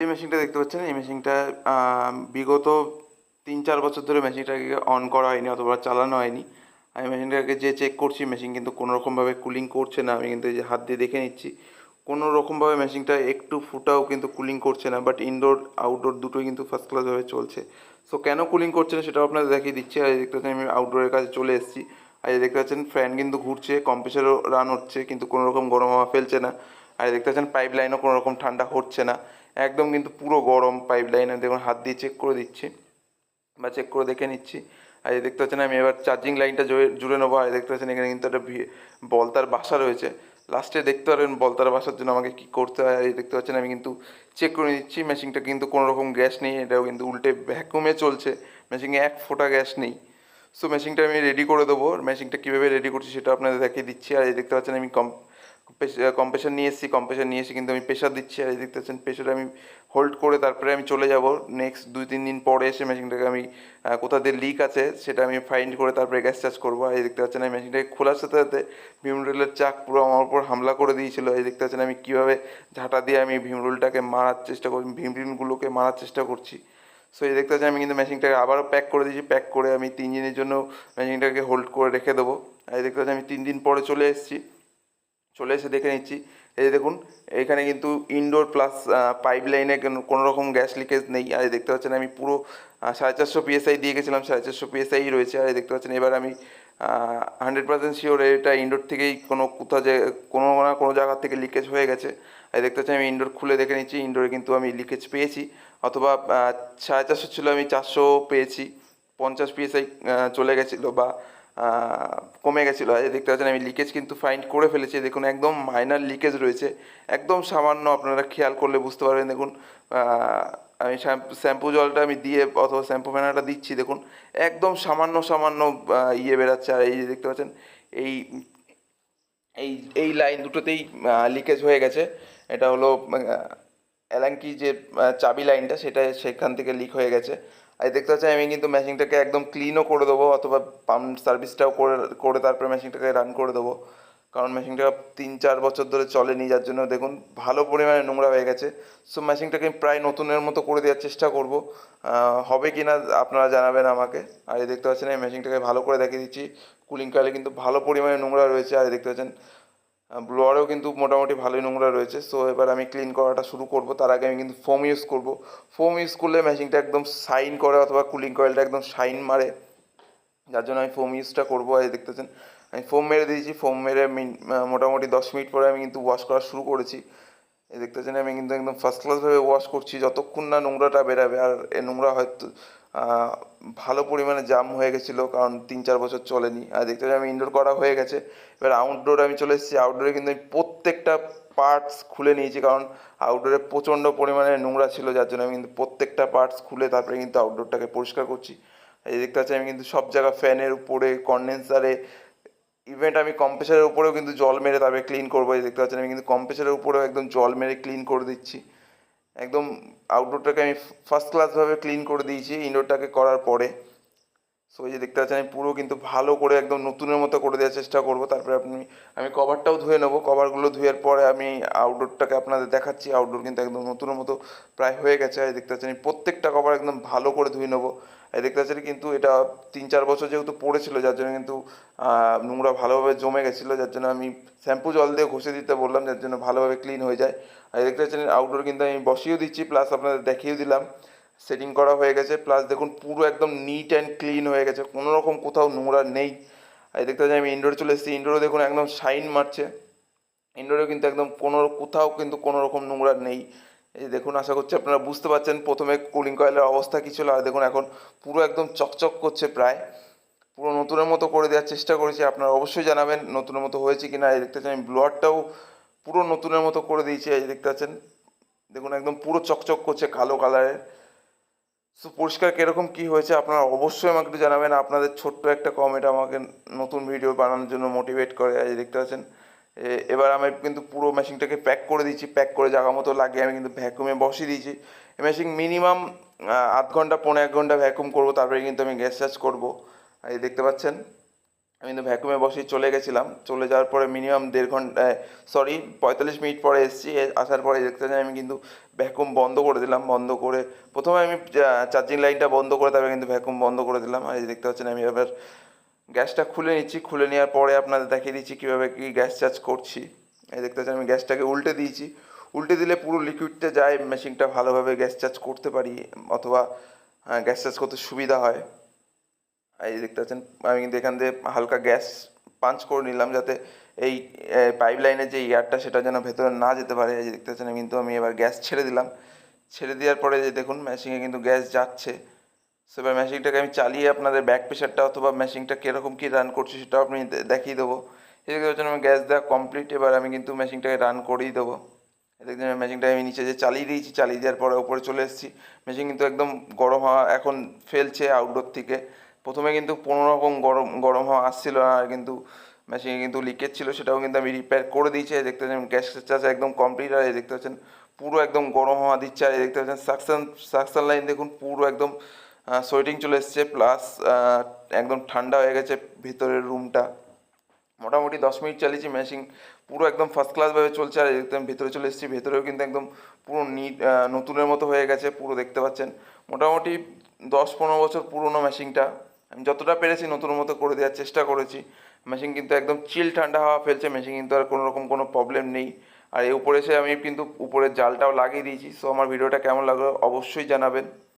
এই মেশিনটা দেখতে পাচ্ছেন? এই মেশিনটা বিগত তিন চার বছর ধরে মেশিনটাকে অন করা হয়নি অথবা চালানো হয়নি। আমি মেশিনটাকে যে চেক করছি মেশিন কিন্তু কোনো রকমভাবে কুলিং করছে না। আমি কিন্তু এই যে হাত দিয়ে দেখে নিচ্ছি কোনো রকমভাবে মেশিনটা একটু ফুটাও কিন্তু কুলিং করছে না বাট ইনডোর আউটডোর দুটোই কিন্তু ফার্স্ট ক্লাসভাবে চলছে। সো কেন কুলিং করছে না সেটাও আপনাদের দেখিয়ে দিচ্ছি। আর দেখতে পাচ্ছেন, আমি আউটডোরের কাছে চলে এসেছি। আর দেখতে পাচ্ছেন ফ্যান কিন্তু ঘুরছে কম্প্রেসারও রান হচ্ছে, কিন্তু কোনো রকম গরম হাওয়া ফেলছে না। আর দেখতে পাচ্ছেন পাইপ লাইনও কোনো রকম ঠান্ডা হচ্ছে না। একদম কিন্তু পুরো গরম পাইপ লাইন দেখুন, হাত দিয়ে চেক করে দিচ্ছি বা চেক করে দেখে নিচ্ছি। আর এই দেখতে পাচ্ছেন, আমি এবার চার্জিং লাইনটা জুড়ে নেব। আর দেখতে পাচ্ছেন, এখানে কিন্তু একটা বলতার বাসা রয়েছে। লাস্টে দেখতে পারবেন বলতার বাসার জন্য আমাকে কী করতে হয়? আর দেখতে পাচ্ছেন, আমি কিন্তু চেক করে নিচ্ছি। মেশিনটা কিন্তু কোনো রকম গ্যাস নেই, এটাও কিন্তু উল্টে ভ্যাকুমে চলছে। মেশিনে এক ফোঁটা গ্যাস নেই। সো মেশিনটা আমি রেডি করে দেবো। মেশিনটা কীভাবে রেডি করছি, সেটা আপনাদের দেখিয়ে দিচ্ছি। আর এই দেখতে পাচ্ছেন, আমি কম কম্প্রেসার নিয়ে এসেছি কম্প্রেসার নিয়ে এসে কিন্তু আমি প্রেশার দিচ্ছি। আর দেখতে পাচ্ছেন প্রেশার আমি হোল্ড করে তারপরে আমি চলে যাব। নেক্সট দুই, তিন দিন পরে এসে মেশিনটাকে আমি কোথা দিয়ে লিক আছে সেটা আমি ফাইন্ড করে তারপরে গ্যাস চার্জ করব। আর এই দেখতে পাচ্ছেন, আমি মেশিনটাকে খোলার সাথে সাথে ভিমরুলের চাক পুরো আমার উপর হামলা করে দিয়েছিল। এই দেখতে পাচ্ছেন, আমি কীভাবে ঝাঁটা দিয়ে আমি ভিমরুলটাকে মারার চেষ্টা করছি ভিমরুলগুলোকে মারার চেষ্টা করছি। সো এই দেখতে পাচ্ছেন, আমি কিন্তু মেশিনটাকে আবারও প্যাক করে দিয়েছি। প্যাক করে আমি তিন দিনের জন্য মেশিনটাকে হোল্ড করে রেখে দেবো। এই দেখতে পাচ্ছেন, আমি তিন দিন পরে চলে এসেছি। চলে এসে দেখে নিচ্ছি। এই দেখুন, এখানে কিন্তু ইনডোর প্লাস পাইপ লাইনে কোনো রকম গ্যাস লিকেজ নেই। আর দেখতে পাচ্ছেন আমি পুরো সাড়ে চারশো পিএসআই দিয়ে গেছিলাম, সাড়ে চারশো পিএসআই রয়েছে। আর দেখতে পাচ্ছেন এবার আমি হান্ড্রেড পার্সেন্ট শিওর এটা ইনডোর থেকেই কোনো কোথাও যে, কোনো না কোনো জায়গা থেকে লিকেজ হয়ে গেছে। আর দেখতে পাচ্ছেন আমি ইনডোর খুলে দেখে নিচ্ছি। ইনডোরে কিন্তু আমি লিকেজ পেয়েছি। অথবা সাড়ে চারশো ছিল আমি চারশো পেয়েছি। পঞ্চাশ পিএসআই চলে গেছিল বা কমে গেছিল। এই দেখতে পাচ্ছেন, আমি লিকেজ কিন্তু ফাইন্ড করে ফেলেছি। দেখুন, একদম মাইনার লিকেজ রয়েছে। একদম সামান্য আপনারা খেয়াল করলে বুঝতে পারবেন। দেখুন আমি শ্যাম্পু জলটা আমি দিয়ে অথবা শ্যাম্পু ফেনাটা দিচ্ছি, দেখুন। একদম সামান্য সামান্য ইয়ে বেরাচ্ছে। আর এই যে দেখতে পাচ্ছেন, এই এই এই লাইন দুটোতেই লিকেজ হয়ে গেছে। এটা হলো এলাঙ্কি যে চাবি লাইনটা সেটা সেখান থেকে লিক হয়ে গেছে। আর দেখতে পাচ্ছি আমি কিন্তু মেশিনটাকে একদম ক্লিনও করে দেবো, অথবা পাম্প সার্ভিসটাও করে করে তারপরে মেশিনটাকে রান করে দেবো। কারণ মেশিনটা তিন, চার বছর ধরে চলেনি, যার জন্য দেখুন ভালো পরিমাণে নোংরা হয়ে গেছে। সো মেশিনটাকে আমি প্রায় নতুনের মতো করে দেওয়ার চেষ্টা করব। হবে কি না আপনারা জানাবেন আমাকে। আর এই দেখতে পাচ্ছেন, আমি মেশিনটাকে ভালো করে দেখিয়ে দিচ্ছি। কুলিং কয়েলে কিন্তু ভালো পরিমাণে নোংরা রয়েছে। আর এই দেখতে পাচ্ছেন ব্লোয়ারেও কিন্তু মোটামুটি ভালোই নোংরা রয়েছে। সো এবার আমি ক্লিন করাটা শুরু করব। তার আগে আমি কিন্তু ফোম ইউজ করব। ফোম ইউজ করলে মেশিনটা একদম শাইন করে অথবা কুলিং কয়েলটা একদম শাইন মারে। যার জন্য আমি ফোম ইউজটা করব। আর দেখতেছেন, আমি ফোম মেরে দিয়েছি। ফোম মেরে মোটামুটি দশ মিনিট পরে আমি কিন্তু ওয়াশ করা শুরু করেছি। এই দেখতেছেন, আমি কিন্তু একদম ফার্স্ট ক্লাসভাবে ওয়াশ করছি। যতক্ষণ না নোংরাটা বেরাবে, আর এ নোংরা হয়তো ভালো পরিমাণে জাম হয়ে গেছিল, কারণ তিন চার বছর চলেনি। আর দেখতে পাচ্ছি আমি ইনডোর করা হয়ে গেছে। এবার আউটডোর আমি চলে এসেছি। আউটডোরে কিন্তু আমি প্রত্যেকটা পার্টস খুলে নিয়েছি, কারণ আউটডোরে প্রচণ্ড পরিমাণে নোংরা ছিল, যার জন্য আমি কিন্তু প্রত্যেকটা পার্টস খুলে তারপরে কিন্তু আউটডোরটাকে পরিষ্কার করছি। এই দেখতে পাচ্ছি আমি কিন্তু সব জায়গা ফ্যানের উপরে কন্ডেন্সারে ইভেন্ট আমি কম্প্রেসারের উপরেও কিন্তু জল মেরে তারপরে ক্লিন করব। এই দেখতে পাচ্ছেন আমি কিন্তু কম্প্রেসারের উপরেও একদম জল মেরে ক্লিন করে দিচ্ছি। একদম আউটডোরটাকে আমি ফার্স্ট ক্লাসভাবে ক্লিন করে দিয়েছি ইনডোরটাকে করার পরে। সো এই যে দেখতে পাচ্ছেন, আমি পুরো কিন্তু ভালো করে একদম নতুনের মতো করে দেওয়ার চেষ্টা করব। তারপরে আপনি, আমি কভারটাও ধুয়ে নেব। কভারগুলো ধুয়ের পরে আমি আউটডোরটাকে আপনাদের দেখাচ্ছি। আউটডোর কিন্তু একদম নতুনের মতো প্রায় হয়ে গেছে। আর দেখতে পাচ্ছেন, আমি প্রত্যেকটা কভার একদম ভালো করে ধুয়ে নেব। দেখতে পাচ্ছেন কিন্তু এটা তিন চার বছর যেহেতু পড়েছিল, যার জন্য কিন্তু নোংরা ভালোভাবে জমে গেছিল, যার জন্য আমি শ্যাম্পু জল দিয়ে ঘষে দিতে বললাম, যার জন্য ভালোভাবে ক্লিন হয়ে যায়। আর দেখতে পাচ্ছেন আউটডোর কিন্তু আমি বসিয়েও দিচ্ছি প্লাস আপনাদের দেখিয়েও দিলাম। সেটিং করা হয়ে গেছে প্লাস দেখুন পুরো একদম নিট অ্যান্ড ক্লিন হয়ে গেছে, কোনো রকম কোথাও নোংরা নেই। আর দেখতে পাচ্ছি আমি ইনডোরে চলে এসেছি ইনডোরে দেখুন একদম শাইন মারছে। ইনডোরেও কিন্তু একদম কোনো, কোথাও কিন্তু কোনো রকম নোংরা নেই। এই দেখুন, আশা করছি আপনারা বুঝতে পারছেন প্রথমে কুলিং কয়েলের অবস্থা কী ছিল। আর দেখুন, এখন পুরো একদম চকচক করছে প্রায়। পুরো নতুনের মতো করে দেওয়ার চেষ্টা করেছি। আপনারা অবশ্যই জানাবেন নতুনের মতো হয়েছে কি না। এই দেখতে আমি ব্লোয়ারটাও পুরো নতুনের মতো করে দিয়েছি। এই দেখতে পাচ্ছেন, দেখুন, একদম পুরো চকচক করছে কালো কালারের সো, পরিষ্কার কীরকম কী হয়েছে আপনারা অবশ্যই আমাকে একটু জানাবেন। আপনাদের ছোট্ট একটা কমেন্ট আমাকে নতুন ভিডিও বানানোর জন্য মোটিভেট করে। এই দেখতে পাচ্ছেন এবার আমি কিন্তু পুরো মেশিনটাকে প্যাক করে দিয়েছি প্যাক করে জায়গা মতো লাগিয়ে আমি কিন্তু ভ্যাকুমে বসিয়ে দিয়েছি। মেশিন মিনিমাম আধ ঘণ্টা পনেরো এক ঘণ্টা ভ্যাকুম করব, তারপরে কিন্তু আমি গ্যাস চার্জ করব। এই দেখতে পাচ্ছেন, আমি কিন্তু ভ্যাকুমে বসেই চলে গেছিলাম। চলে যাওয়ার পরে মিনিমাম দেড় ঘণ্টা সরি পঁয়তাল্লিশ মিনিট পরে এসেছি আসার পরে দেখতে পাচ্ছেন, আমি কিন্তু ভ্যাকুম বন্ধ করে দিলাম, বন্ধ করে প্রথমে আমি চার্জিং লাইনটা বন্ধ করে তারপরে কিন্তু ভ্যাকুম বন্ধ করে দিলাম। আর দেখতে পাচ্ছেন, আমি এবার গ্যাসটা খুলে নিচ্ছি, খুলে নেওয়ার পরে আপনাদের দেখিয়ে দিচ্ছি কীভাবে কি গ্যাস চার্জ করছি। এই দেখতে পাচ্ছেন, আমি গ্যাসটাকে উল্টে দিয়েছি। উল্টে দিলে পুরো লিকুইডটা যায় মেশিনটা ভালোভাবে গ্যাস চার্জ করতে পারি, অথবা গ্যাস চার্জ করতে সুবিধা হয়। এই দেখতে পাচ্ছেন, আমি কিন্তু এখান দিয়ে হালকা গ্যাস পাঞ্চ করে নিলাম যাতে এই পাইপ লাইনের যে এয়ারটা সেটা যেন ভেতরে না যেতে পারে। এই দেখতে পাচ্ছেন কিন্তু আমি এবার গ্যাস ছেড়ে দিলাম। ছেড়ে দেওয়ার পরে যে দেখুন মেশিনে কিন্তু গ্যাস যাচ্ছে। সো এবার মেশিনটাকে আমি চালিয়ে আপনাদের ব্যাক প্রেশারটা অথবা মেশিনটা কীরকম কী রান করছে সেটাও আপনি দেখিয়ে দেবো। দেখতে পাচ্ছেন আমি গ্যাস দেওয়া কমপ্লিট এবার আমি কিন্তু মেশিনটাকে রান করেই দেবো। এই দেখছেন মেশিনটা আমি নিচে যে চালিয়ে দিয়েছি, চালিয়ে দেওয়ার পরে উপরে চলে এসেছি। মেশিন কিন্তু একদম গরম হওয়া এখন ফেলছে আউটডোর থেকে। প্রথমে কিন্তু কোনো রকম গরম গরম হওয়া আসছিল আর কিন্তু মেশিনে কিন্তু লিকেজ ছিল, সেটাও কিন্তু আমি রিপেয়ার করে দিয়েছি। দেখতে পাচ্ছেন গ্যাস চার্জ একদম কমপ্লিট আর দেখতে পাচ্ছেন, পুরো একদম গরম হওয়া দিচ্ছে। আর দেখতে পাচ্ছেন সাকশন সাকশন লাইন দেখুন, পুরো একদম সোয়েটিং চলে এসছে প্লাস একদম ঠান্ডা হয়ে গেছে ভিতরের রুমটা। মোটামুটি দশ মিনিট চালিয়েছি মেশিন পুরো একদম ফার্স্ট ক্লাসভাবে চলছে, আর একদম ভেতরে চলে এসেছি, ভেতরেও কিন্তু একদম পুরো নিট নতুনের মতো হয়ে গেছে, পুরো দেখতে পাচ্ছেন। মোটামুটি দশ পনেরো বছর পুরনো মেশিনটা আমি যতটা পেরেছি নতুন মতো করে দেওয়ার চেষ্টা করেছি। মেশিন কিন্তু একদম চিল ঠান্ডা হাওয়া ফেলছে মেশিন কিন্তু আর কোনো রকম কোনো প্রবলেম নেই। আর এই উপরে এসে আমি কিন্তু উপরের জালটাও লাগিয়ে দিয়েছি সো আমার ভিডিওটা কেমন লাগল অবশ্যই জানাবেন।